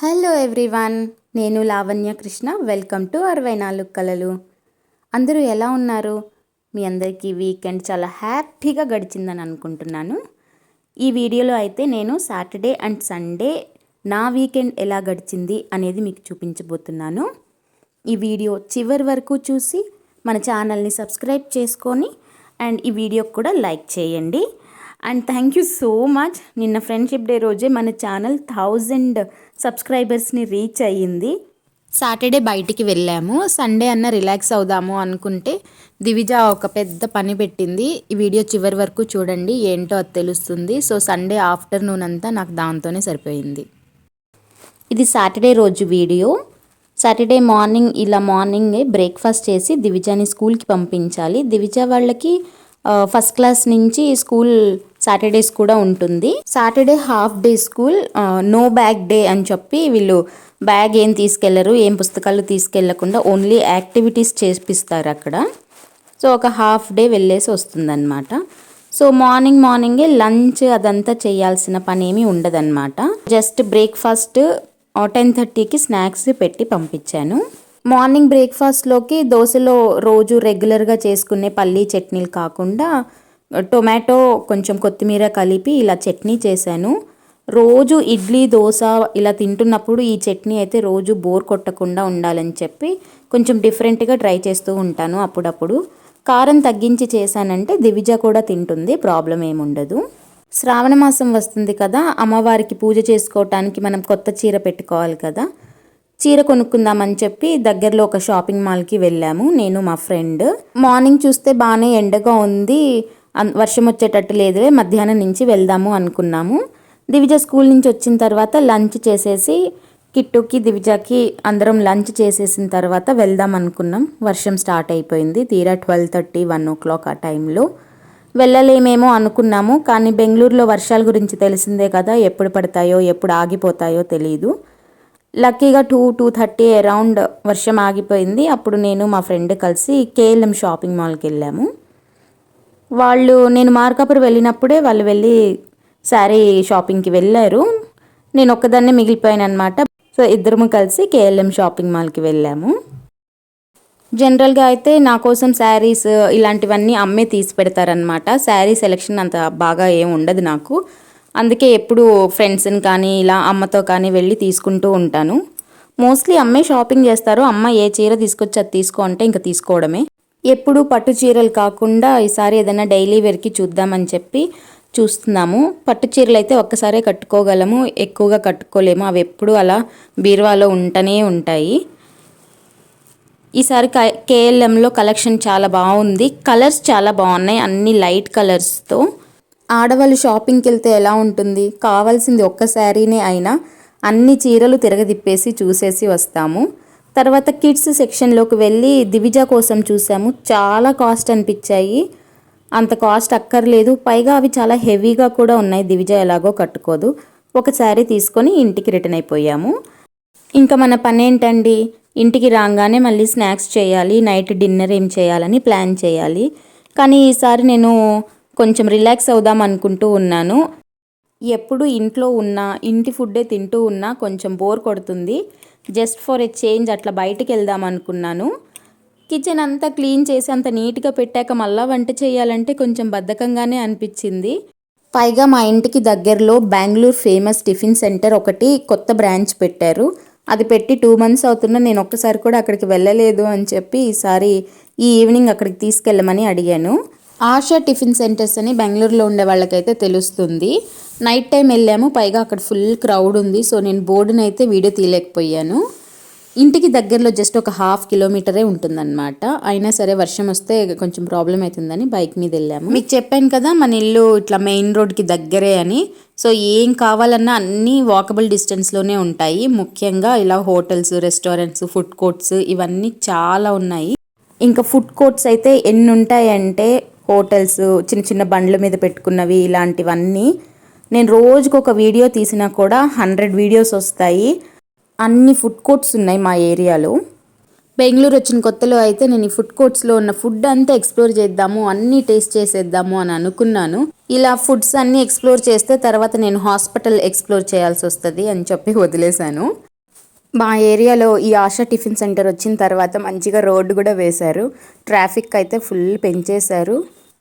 Hello everyone నేను Lavanya Krishna. Welcome to అరవై నాలుగు కలలు అందరూ ఎలా ఉన్నారు? మీ అందరికీ వీకెండ్ చాలా హ్యాపీగా గడిచిందని అనుకుంటున్నాను. ఈ వీడియోలో అయితే నేను సాటర్డే అండ్ సండే నా వీకెండ్ ఎలా గడిచింది అనేది మీకు చూపించబోతున్నాను. ఈ వీడియో చివరి వరకు చూసి మన ఛానల్ని సబ్స్క్రైబ్ చేసుకొని అండ్ ఈ వీడియోకి కూడా లైక్ చేయండి. And thank you so much నిన్న ఫ్రెండ్షిప్ డే రోజే మన ఛానల్ థౌజండ్ సబ్స్క్రైబర్స్ని రీచ్ అయ్యింది. సాటర్డే బయటికి వెళ్ళాము. సండే అన్న రిలాక్స్ అవుదాము అనుకుంటే దివిజ ఒక పెద్ద పని పెట్టింది. ఈ వీడియో చివరి వరకు చూడండి ఏంటో అది తెలుస్తుంది. సో సండే ఆఫ్టర్నూన్ అంతా నాకు దాంతోనే సరిపోయింది. ఇది సాటర్డే రోజు వీడియో. సాటర్డే మార్నింగ్ ఇలా మార్నింగే బ్రేక్ఫాస్ట్ చేసి దివిజాని స్కూల్కి పంపించాలి. దివిజ వాళ్ళకి ఫస్ట్ క్లాస్ నుంచి స్కూల్ సాటర్డేస్ కూడా ఉంటుంది. Saturday half day school no bag day అని చెప్పి వీళ్ళు బ్యాగ్ ఏం తీసుకెళ్ళరు ఏం పుస్తకాలు తీసుకెళ్ళకుండా ఓన్లీ యాక్టివిటీస్ చేపిస్తారు అక్కడ. సో ఒక హాఫ్ డే వెళ్ళేసి వస్తుందన్నమాట. సో మార్నింగ్ మార్నింగే లంచ్ అదంతా చేయాల్సిన పని ఏమీ ఉండదన్నమాట జస్ట్ బ్రేక్ఫాస్ట్ టెన్ థర్టీకి స్నాక్స్ పెట్టి పంపించాను. మార్నింగ్ బ్రేక్ఫాస్ట్లోకి దోశలో రోజు రెగ్యులర్గా చేసుకునే పల్లీ చట్నీలు కాకుండా టొమాటో కొంచెం కొత్తిమీర కలిపి ఇలా చట్నీ చేశాను. రోజు ఇడ్లీ దోశ ఇలా తింటున్నప్పుడు ఈ చట్నీ అయితే రోజు బోర్ కొట్టకుండా ఉండాలని చెప్పి కొంచెం డిఫరెంట్గా ట్రై చేస్తూ ఉంటాను అప్పుడప్పుడు. కారం తగ్గించి చేశానంటే దివిజ కూడా తింటుంది ప్రాబ్లం ఏముండదు శ్రావణ మాసం వస్తుంది కదా అమ్మవారికి పూజ చేసుకోవటానికి మనం కొత్త చీర పెట్టుకోవాలి కదా చీర కొనుక్కుందామని చెప్పి దగ్గరలో ఒక షాపింగ్ మాల్కి వెళ్ళాము నేను మా ఫ్రెండ్. మార్నింగ్ చూస్తే బాగానే ఎండగా ఉంది. వర్షం వచ్చేటట్టు లేదు మధ్యాహ్నం నుంచి వెళ్దాము అనుకున్నాము. దివిజ స్కూల్ నుంచి వచ్చిన తర్వాత లంచ్ చేసేసి కిట్టుకి దివిజాకి అందరం లంచ్ చేసేసిన తర్వాత వెళ్దాం అనుకున్నాం. వర్షం స్టార్ట్ అయిపోయింది తీరా twelve thirty one o'clock ఆ టైంలో. వెళ్ళలేమేమో అనుకున్నాము కానీ బెంగళూరులో వర్షాల గురించి తెలిసిందే కదా ఎప్పుడు పడతాయో ఎప్పుడు ఆగిపోతాయో తెలియదు లక్కీగా టూ టూ థర్టీ అరౌండ్ వర్షం ఆగిపోయింది అప్పుడు నేను మా ఫ్రెండ్ కలిసి కేఎల్ఎం షాపింగ్ మాల్కి వెళ్ళాము. వాళ్ళు నేను మార్కాపురం వెళ్ళినప్పుడే వాళ్ళు వెళ్ళి శారీ షాపింగ్కి వెళ్ళారు. నేను ఒక్కదాన్నే మిగిలిపోయాను అనమాట సో ఇద్దరము కలిసి కేఎల్ఎం షాపింగ్ మాల్కి వెళ్ళాము. జనరల్గా అయితే నా కోసం శారీస్ ఇలాంటివన్నీ అమ్మే తీసి పెడతారనమాట శారీ సెలెక్షన్ అంత బాగా ఏం ఉండదు నాకు. అందుకే ఎప్పుడు ఫ్రెండ్స్ని కానీ ఇలా అమ్మతో కానీ వెళ్ళి తీసుకుంటూ ఉంటాను. మోస్ట్లీ అమ్మే షాపింగ్ చేస్తారు. అమ్మ ఏ చీర తీసుకొచ్చి అది తీసుకో అంటే ఇంకా తీసుకోవడమే. ఎప్పుడు పట్టు చీరలు కాకుండా ఈసారి ఏదైనా డైలీ వేర్కి చూద్దామని చెప్పి చూస్తున్నాము. పట్టు చీరలు అయితే ఒక్కసారే కట్టుకోగలము. ఎక్కువగా కట్టుకోలేము. అవి ఎప్పుడు అలా బీరువాలో ఉంటూనే ఉంటాయి. ఈసారి కేఎల్ఎంలో కలెక్షన్ చాలా బాగుంది. కలర్స్ చాలా బాగున్నాయి. అన్ని లైట్ కలర్స్తో. ఆడవాళ్ళు షాపింగ్కి వెళ్తే ఎలా ఉంటుంది? కావాల్సింది ఒక్క శారీనే అయినా అన్ని చీరలు తిరగదిప్పేసి చూసేసి వస్తాము. తర్వాత కిడ్స్ సెక్షన్లోకి వెళ్ళి దివిజ కోసం చూసాము. చాలా కాస్ట్ అనిపించాయి. అంత కాస్ట్ అక్కర్లేదు. పైగా అవి చాలా హెవీగా కూడా ఉన్నాయి. దివిజ ఎలాగో కట్టుకోదు. ఒక శారీ తీసుకొని ఇంటికి రిటర్న్ అయిపోయాము. ఇంకా మన పని ఏంటండి? ఇంటికి రాగానే మళ్ళీ స్నాక్స్ చేయాలి. నైట్ డిన్నర్ ఏం చేయాలని ప్లాన్ చేయాలి. కానీ ఈసారి నేను కొంచెం రిలాక్స్ అవుదాం అనుకుంటూ ఉన్నాను. ఎప్పుడు ఇంట్లో ఉన్నా ఇంటి ఫుడ్డే తింటూ ఉన్నా కొంచెం బోర్ కొడుతుంది. జస్ట్ ఫర్ ఎ చేంజ్ అట్లా బయటికి వెళ్దాం అనుకున్నాను. కిచెన్ అంతా క్లీన్ చేసి అంత నీట్గా పెట్టాక మళ్ళీ వంట చేయాలంటే కొంచెం బద్ధకంగానే అనిపించింది. పైగా మా ఇంటికి దగ్గరలో బెంగళూరు ఫేమస్ టిఫిన్ సెంటర్ ఒకటి కొత్త బ్రాంచ్ పెట్టారు. అది పెట్టి టూ మంత్స్ అవుతున్నా నేను ఒక్కసారి కూడా అక్కడికి వెళ్ళలేదు అని చెప్పి ఈసారి ఈ ఈవినింగ్ అక్కడికి తీసుకెళ్ళమని అడిగాను. ఆశా టిఫిన్ సెంటర్స్ అని బెంగళూరులో ఉండే వాళ్ళకైతే తెలుస్తుంది. నైట్ టైం వెళ్ళాము పైగా అక్కడ ఫుల్ క్రౌడ్ ఉంది సో నేను బోర్డుని అయితే వీడియో తీయలేకపోయాను. ఇంటికి దగ్గరలో జస్ట్ ఒక హాఫ్ కిలోమీటరే ఉంటుందన్నమాట. అయినా సరే వర్షం వస్తే కొంచెం ప్రాబ్లం అవుతుందని బైక్ మీద వెళ్ళాము. మీకు చెప్పాను కదా మన ఇల్లు ఇట్లా మెయిన్ రోడ్కి దగ్గరే అని. సో ఏం కావాలన్నా అన్నీ వాకబుల్ డిస్టెన్స్లోనే ఉంటాయి. ముఖ్యంగా ఇలా హోటల్స్ రెస్టారెంట్స్ ఫుడ్ కోర్ట్స్ ఇవన్నీ చాలా ఉన్నాయి. ఇంకా ఫుడ్ కోర్ట్స్ అయితే ఎన్ని ఉంటాయంటే హోటల్స్ చిన్న చిన్న బండ్ల మీద పెట్టుకున్నవి ఇలాంటివన్నీ. నేను రోజుకు ఒక వీడియో తీసినా కూడా హండ్రెడ్ వీడియోస్ వస్తాయి. అన్ని ఫుడ్ కోర్ట్స్ ఉన్నాయి మా ఏరియాలో. బెంగళూరు వచ్చిన కొత్తలో అయితే నేను ఈ ఫుడ్ కోర్ట్స్లో ఉన్న ఫుడ్ అంతా ఎక్స్ప్లోర్ చేద్దాము అన్నీ టేస్ట్ చేసేద్దాము అని అనుకున్నాను. ఇలా ఫుడ్స్ అన్నీ ఎక్స్ప్లోర్ చేస్తే తర్వాత నేను హాస్పిటల్ ఎక్స్ప్లోర్ చేయాల్సి వస్తుంది అని చెప్పి వదిలేశాను. మా ఏరియాలో ఈ ఆశా టిఫిన్ సెంటర్ వచ్చిన తర్వాత మంచిగా రోడ్డు కూడా వేశారు. ట్రాఫిక్ అయితే ఫుల్ పెంచేశారు.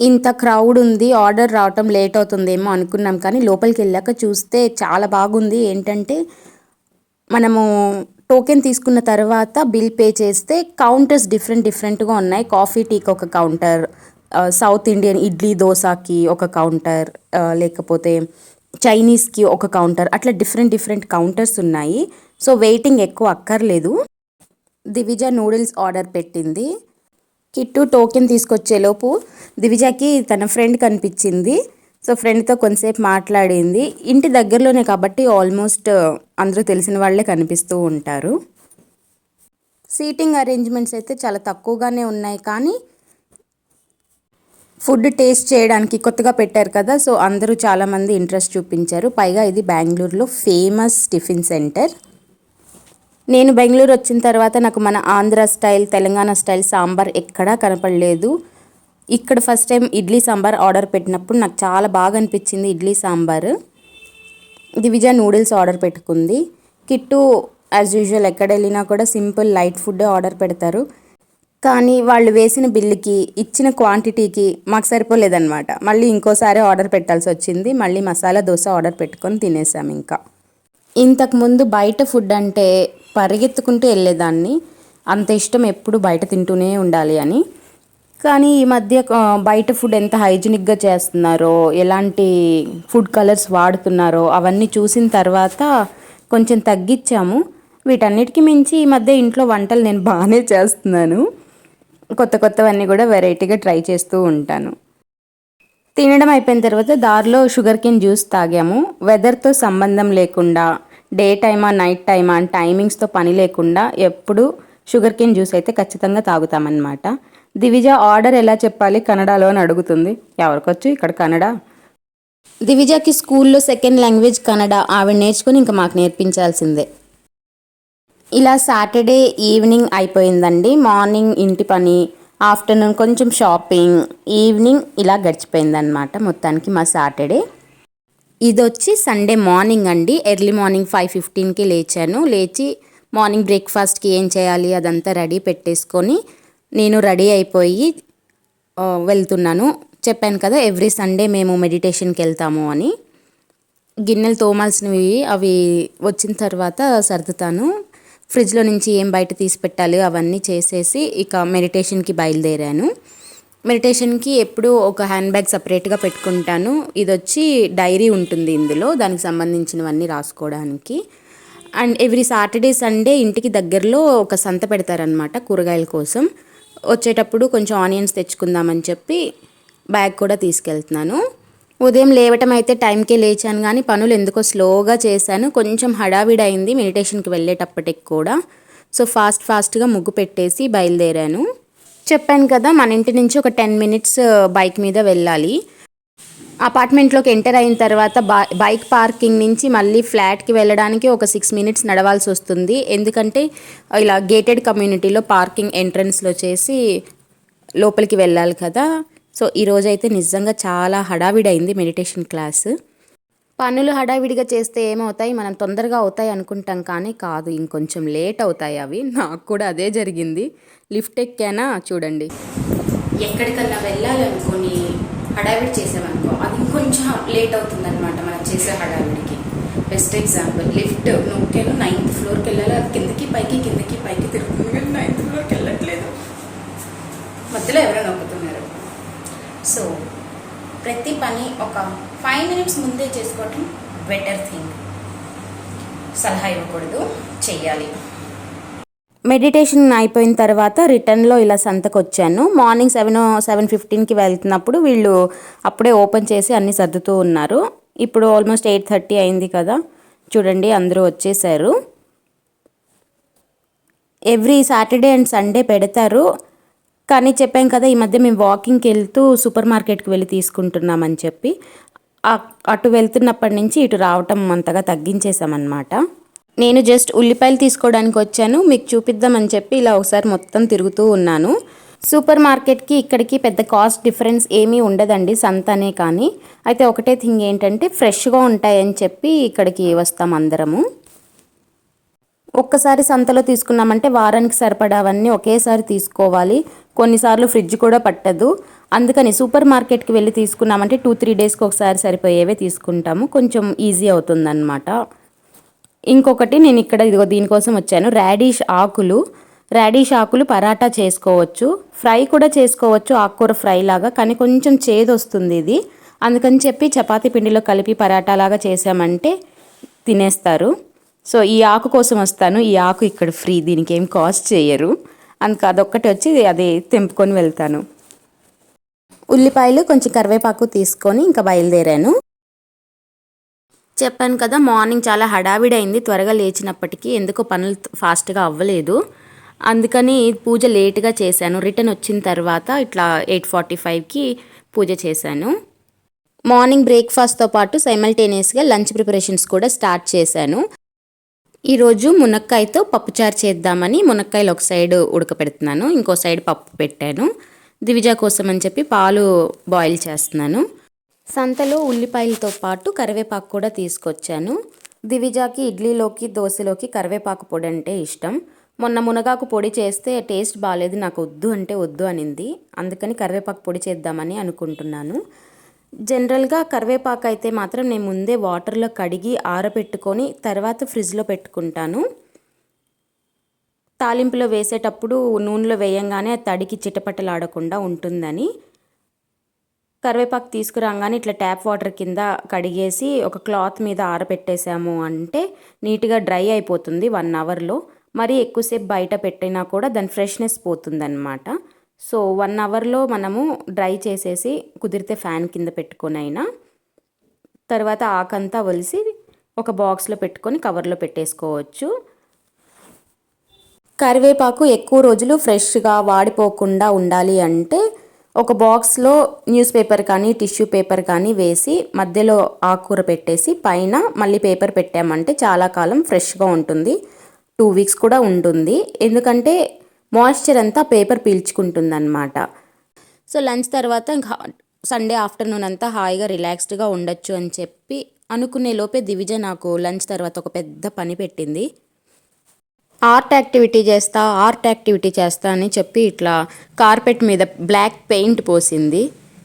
ఇంత క్రౌడ్ ఉంది ఆర్డర్ రావటం లేట్ అవుతుందేమో అనుకున్నాం. కానీ లోపలికి వెళ్ళాక చూస్తే చాలా బాగుంది. ఏంటంటే మనము టోకెన్ తీసుకున్న తర్వాత బిల్ పే చేస్తే కౌంటర్స్ డిఫరెంట్ డిఫరెంట్గా ఉన్నాయి. కాఫీ టీకి ఒక కౌంటర్ సౌత్ ఇండియన్ ఇడ్లీ దోశకి ఒక కౌంటర్ లేకపోతే చైనీస్కి ఒక కౌంటర్ అట్లా డిఫరెంట్ డిఫరెంట్ కౌంటర్స్ ఉన్నాయి. సో వెయిటింగ్ ఎక్కువ అక్కర్లేదు. దివిజ నూడిల్స్ ఆర్డర్ పెట్టింది. కిట్టు టోకెన్ తీసుకొచ్చేలోపు దివిజాకి తన ఫ్రెండ్ కనిపించింది. సో ఫ్రెండ్తో కొంతసేపు మాట్లాడింది. ఇంటి దగ్గరలోనే కాబట్టి ఆల్మోస్ట్ అందరూ తెలిసిన వాళ్ళే కనిపిస్తూ ఉంటారు. సీటింగ్ అరేంజ్మెంట్స్ అయితే చాలా తక్కువగానే ఉన్నాయి. కానీ ఫుడ్ టేస్ట్ చేయడానికి కొత్తగా పెట్టారు కదా సో అందరూ చాలామంది ఇంట్రెస్ట్ చూపించారు. పైగా ఇది బెంగళూరులో ఫేమస్ టిఫిన్ సెంటర్. నేను బెంగళూరు వచ్చిన తర్వాత నాకు మన ఆంధ్ర స్టైల్ తెలంగాణ స్టైల్ సాంబార్ ఎక్కడా కనపడలేదు. ఇక్కడ first time idli sambar order పెట్టినప్పుడు నాకు చాలా బాగా అనిపించింది ఇడ్లీ సాంబార్. దివిజ నూడిల్స్ ఆర్డర్ పెట్టుకుంది. కిట్టు యాజ్ యూజువల్ ఎక్కడ వెళ్ళినా కూడా సింపుల్ లైట్ ఫుడ్ ఆర్డర్ పెడతారు. కానీ వాళ్ళు వేసిన బిల్లుకి ఇచ్చిన క్వాంటిటీకి మాకు సరిపోలేదన్నమాట. మళ్ళీ ఇంకోసారి ఆర్డర్ పెట్టాల్సి వచ్చింది. మళ్ళీ మసాలా దోశ ఆర్డర్ పెట్టుకొని తినేసాం ఇంకా. ఇంతకుముందు బయట ఫుడ్ అంటే పరిగెత్తుకుంటూ వెళ్ళేదాన్ని. అంత ఇష్టం ఎప్పుడు బయట తింటూనే ఉండాలి అని. కానీ ఈ మధ్య బయట ఫుడ్ ఎంత హైజీనిక్గా చేస్తున్నారో ఎలాంటి ఫుడ్ కలర్స్ వాడుతున్నారో అవన్నీ చూసిన తర్వాత కొంచెం తగ్గించాము. వీటన్నిటికీ మించి ఈ మధ్య ఇంట్లో వంటలు నేను బాగానే చేస్తున్నాను. కొత్త కొత్తవన్నీ కూడా వెరైటీగా ట్రై చేస్తూ ఉంటాను. తినడం అయిపోయిన తర్వాత దారిలో షుగర్ కేన్ జ్యూస్ తాగాము వెదర్తో సంబంధం లేకుండా డే టైమా నైట్ టైమా అని టైమింగ్స్తో పని లేకుండా ఎప్పుడు షుగర్ కేన్ జ్యూస్ అయితే ఖచ్చితంగా తాగుతామన్నమాట. దివిజ ఆర్డర్ ఎలా చెప్పాలి? కన్నడలో అని అడుగుతుంది. ఎవరికొచ్చు? ఇక్కడ కన్నడ. దివిజకి స్కూల్లో సెకండ్ లాంగ్వేజ్ కన్నడ. ఆవిడ నేర్చుకుని ఇంకా మాకు నేర్పించాల్సిందే. ఇలా సాటర్డే ఈవినింగ్ అయిపోయిందండి. మార్నింగ్ ఇంటి పని ఆఫ్టర్నూన్ కొంచెం షాపింగ్ ఈవినింగ్ ఇలా గడిచిపోయిందనమాట మొత్తానికి మా సాటర్డే. ఇది వచ్చి సండే మార్నింగ్ అండి ఎర్లీ మార్నింగ్ ఫైవ్ ఫిఫ్టీన్కి లేచాను. లేచి మార్నింగ్ బ్రేక్ఫాస్ట్కి ఏం చేయాలి అదంతా రెడీ పెట్టేసుకొని నేను రెడీ అయిపోయి వెళ్తున్నాను. చెప్పాను కదా ఎవ్రీ సండే మేము మెడిటేషన్కి వెళ్తాము అని. గిన్నెలు తోమాల్సినవి అవి వచ్చిన తర్వాత సర్దుతాను. ఫ్రిడ్జ్లో నుంచి ఏం బయట తీసి పెట్టాలి అవన్నీ చేసేసి ఇక మెడిటేషన్కి బయలుదేరాను. మెడిటేషన్కి ఎప్పుడూ ఒక హ్యాండ్ బ్యాగ్ సపరేట్గా పెట్టుకుంటాను. ఇది వచ్చి డైరీ ఉంటుంది ఇందులో దానికి సంబంధించినవన్నీ రాసుకోవడానికి. అండ్ ఎవ్రీ సాటర్డే సండే ఇంటికి దగ్గరలో ఒక సంత పెడతారనమాట కూరగాయల కోసం. వచ్చేటప్పుడు కొంచెం ఆనియన్స్ తెచ్చుకుందామని చెప్పి బ్యాగ్ కూడా తీసుకెళ్తున్నాను. ఉదయం లేవటం అయితే టైంకే లేచాను కానీ పనులు ఎందుకో స్లోగా చేశాను. కొంచెం హడావిడి అయింది మెడిటేషన్కి వెళ్ళేటప్పటికి కూడా. సో ఫాస్ట్ ఫాస్ట్గా ముగ్గు పెట్టేసి బయలుదేరాను. చెప్పాను కదా మన ఇంటి నుంచి ఒక టెన్ మినిట్స్ బైక్ మీద వెళ్ళాలి. అపార్ట్మెంట్లోకి ఎంటర్ అయిన తర్వాత బైక్ పార్కింగ్ నుంచి మళ్ళీ ఫ్లాట్కి వెళ్ళడానికి ఒక సిక్స్ మినిట్స్ నడవాల్సి వస్తుంది. ఎందుకంటే ఇలా గేటెడ్ కమ్యూనిటీలో పార్కింగ్ ఎంట్రన్స్లో చేసి లోపలికి వెళ్ళాలి కదా. సో ఈరోజు అయితే నిజంగా చాలా హడావిడైంది మెడిటేషన్ క్లాస్. పనులు హడావిడిగా చేస్తే ఏమవుతాయి? మనం తొందరగా అవుతాయి అనుకుంటాం కానీ కాదు ఇంకొంచెం లేట్ అవుతాయి అవి. నాకు కూడా అదే జరిగింది. లిఫ్ట్ ఎక్కానా? చూడండి. ఎక్కడికన్నా వెళ్ళాలనుకొని హడావిడి చేసామనుకో అది కొంచెం లేట్ అవుతుందన్నమాట మనం చేసే హడావిడికి. బెస్ట్ ఎగ్జాంపుల్ లిఫ్ట్ నొక్కాను నైన్త్ ఫ్లోర్కి వెళ్ళాలి? అది కిందకి పైకి కిందకి పైకి తిరుగుతుంది కానీ నైన్త్ ఫ్లోర్కి వెళ్ళట్లేదు. మధ్యలో ఎవరైనా నొక్కుతున్నారు. సో ప్రతి పని ఒక ఫైవ్ మినిట్స్ ముందే చేసుకోవటం బెటర్ థింగ్ సలహా ఇవ్వకూడదు చెయ్యాలి. మెడిటేషన్ అయిపోయిన తర్వాత రిటర్న్లో ఇలా సంతకు వచ్చాను మార్నింగ్ సెవెన్ సెవెన్ ఫిఫ్టీన్కి వెళ్తున్నప్పుడు వీళ్ళు అప్పుడే ఓపెన్ చేసి అన్నీ సర్దుతూ ఉన్నారు. ఇప్పుడు ఆల్మోస్ట్ ఎయిట్ థర్టీ అయింది కదా. చూడండి అందరూ వచ్చేసారు. ఎవ్రీ సాటర్డే అండ్ సండే పెడతారు. కానీ చెప్పాం కదా ఈ మధ్య మేము వాకింగ్కి వెళ్తూ సూపర్ మార్కెట్కి వెళ్ళి తీసుకుంటున్నామని చెప్పి. అటు వెళ్తున్నప్పటి నుంచి ఇటు రావటం అంతగా తగ్గించేసామన్నమాట నేను జస్ట్ ఉల్లిపాయలు తీసుకోవడానికి వచ్చాను. మీకు చూపిద్దామని చెప్పి ఇలా ఒకసారి మొత్తం తిరుగుతూ ఉన్నాను. సూపర్ మార్కెట్కి ఇక్కడికి పెద్ద కాస్ట్ డిఫరెన్స్ ఏమీ ఉండదండి సంతనే కానీ. అయితే ఒకటే థింగ్ ఏంటంటే ఫ్రెష్గా ఉంటాయని చెప్పి ఇక్కడికి వస్తాం అందరము. ఒక్కసారి సంతలో తీసుకున్నామంటే వారానికి సరిపడావన్నీ ఒకేసారి తీసుకోవాలి. కొన్నిసార్లు ఫ్రిడ్జ్ కూడా పట్టదు. అందుకని సూపర్ మార్కెట్కి వెళ్ళి తీసుకున్నామంటే టూ త్రీ డేస్కి ఒకసారి సరిపోయేవే తీసుకుంటాము. కొంచెం ఈజీ అవుతుందన్నమాట. ఇంకొకటి నేను ఇక్కడ ఇదిగో దీనికోసం వచ్చాను. రాడిష్ ఆకులు. రాడిష్ ఆకులు పరాటా చేసుకోవచ్చు. ఫ్రై కూడా చేసుకోవచ్చు ఆకుకూర ఫ్రై లాగా కానీ కొంచెం చేదు వస్తుంది ఇది. అందుకని చెప్పి చపాతీ పిండిలో కలిపి పరాటా లాగా చేసామంటే తినేస్తారు. సో ఈ ఆకు కోసం వస్తాను. ఈ ఆకు ఇక్కడ ఫ్రీ దీనికి ఏం కాస్ట్ చేయరు. అందుకు అదొక్కటి వచ్చి అది తెంపుకొని వెళ్తాను. ఉల్లిపాయలు కొంచెం కరివేపాకు తీసుకొని ఇంకా బయలుదేరాను. చెప్పాను కదా మార్నింగ్ చాలా హడావిడి అయింది త్వరగా లేచినప్పటికీ ఎందుకో పనులు ఫాస్ట్గా అవ్వలేదు. అందుకని పూజ లేట్గా చేశాను. రిటర్న్ వచ్చిన తర్వాత ఇట్లా ఎయిట్ ఫార్టీ ఫైవ్కి పూజ చేశాను. మార్నింగ్ బ్రేక్ఫాస్ట్తో పాటు సైమల్టేనియస్గా లంచ్ ప్రిపరేషన్స్ కూడా స్టార్ట్ చేశాను. ఈరోజు మునక్కాయతో పప్పుచారు చేద్దామని మునక్కాయలు ఒక సైడ్ ఉడకపెడుతున్నాను ఇంకో సైడ్ పప్పు పెట్టాను. దివిజ కోసం అని చెప్పి పాలు బాయిల్ చేస్తున్నాను. సంతలో ఉల్లిపాయలతో పాటు కరివేపాకు కూడా తీసుకొచ్చాను. దివిజాకి ఇడ్లీలోకి దోశలోకి కరివేపాకు పొడి అంటే ఇష్టం. మొన్న మునగాకు పొడి చేస్తే టేస్ట్ బాగాలేదు నాకు వద్దు అంటే వద్దు అనింది. అందుకని కరివేపాకు పొడి చేద్దామని అనుకుంటున్నాను. జనరల్గా కరివేపాకు అయితే మాత్రం నేను ముందే వాటర్లో కడిగి ఆరబెట్టుకొని తర్వాత ఫ్రిడ్జ్లో పెట్టుకుంటాను. తాలింపులో వేసేటప్పుడు నూనెలో వేయంగానే అది తడికి చిటపటలాడకుండా ఉంటుందని. కరివేపాకు తీసుకురాగానే ఇట్లా ట్యాప్ వాటర్ కింద కడిగేసి ఒక క్లాత్ మీద ఆరబెట్టేసాము అంటే నీట్గా డ్రై అయిపోతుంది వన్ అవర్లో మరీ ఎక్కువసేపు బయట పెట్టినా కూడా దాని ఫ్రెష్నెస్ పోతుందన్నమాట. సో వన్ అవర్లో మనము డ్రై చేసేసి కుదిరితే ఫ్యాన్ కింద పెట్టుకొని అయినా తర్వాత ఆకంతా ఒలిసి ఒక బాక్స్లో పెట్టుకొని కవర్లో పెట్టేసుకోవచ్చు. కరివేపాకు ఎక్కువ రోజులు ఫ్రెష్గా వాడిపోకుండా ఉండాలి అంటే ఒక బాక్స్లో న్యూస్ పేపర్ కానీ టిష్యూ పేపర్ కానీ వేసి మధ్యలో ఆకుకూర పెట్టేసి పైన మళ్ళీ పేపర్ పెట్టామంటే చాలా కాలం ఫ్రెష్గా ఉంటుంది. టూ వీక్స్ కూడా ఉంటుంది. ఎందుకంటే మాయిశ్చర్ అంతా పేపర్ పీల్చుకుంటుందనమాట సో లంచ్ తర్వాత ఇంకా సండే ఆఫ్టర్నూన్ అంతా హాయిగా రిలాక్స్డ్గా ఉండొచ్చు అని చెప్పి అనుకునే లోపే దివిజ నాకు లంచ్ తర్వాత ఒక పెద్ద పని పెట్టింది. ఆర్ట్ యాక్టివిటీ చేస్తా ఆర్ట్ యాక్టివిటీ చేస్తా అని చెప్పి ఇట్లా కార్పెట్ మీద బ్లాక్ పెయింట్ పోసింది.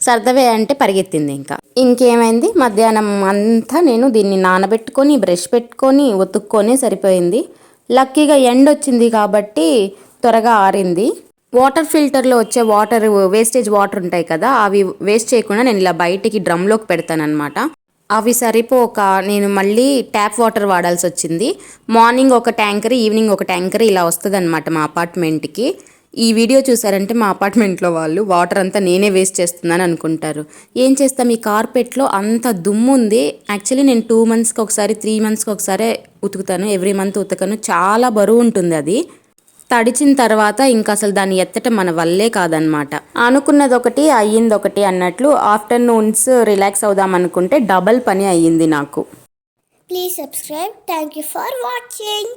సర్దవే అంటే పరిగెత్తింది ఇంకా. ఇంకేమైంది? మధ్యాహ్నం అంతా నేను దీన్ని నానబెట్టుకొని బ్రష్ పెట్టుకొని ఉతుక్కొని సరిపోయింది. లక్కీగా ఎండ్ వచ్చింది కాబట్టి త్వరగా ఆరింది. వాటర్ ఫిల్టర్లో వచ్చే వాటర్ వేస్టేజ్ వాటర్ ఉంటాయి కదా అవి వేస్ట్ చేయకుండా నేను ఇలా బయటికి డ్రమ్లోకి పెడతానమాట అవి సరిపోక నేను మళ్ళీ ట్యాప్ వాటర్ వాడాల్సి వచ్చింది. మార్నింగ్ ఒక ట్యాంకర్ ఈవినింగ్ ఒక ట్యాంకర్ ఇలా వస్తుంది అనమాట మా అపార్ట్మెంట్కి ఈ వీడియో చూసారంటే మా అపార్ట్మెంట్లో వాళ్ళు వాటర్ అంతా నేనే వేస్ట్ చేస్తున్నాను అనుకుంటారు. ఏం చేస్తాం? ఈ కార్పెట్లో అంత దుమ్ము ఉంది. యాక్చువల్లీ నేను టూ మంత్స్కి ఒకసారి త్రీ మంత్స్కి ఒకసారి ఉతుకుతాను. ఎవ్రీ మంత్ ఉతకను. చాలా బరువు ఉంటుంది అది. తడిచిన తర్వాత ఇంకా అసలు దాన్ని ఎత్తటం మన వల్లే కాదనమాట అనుకున్నది ఒకటి అయ్యింది ఒకటి అన్నట్లు ఆఫ్టర్నూన్స్ రిలాక్స్ అవుదాం అనుకుంటే డబల్ పని అయ్యింది నాకు. Please subscribe thank you for watching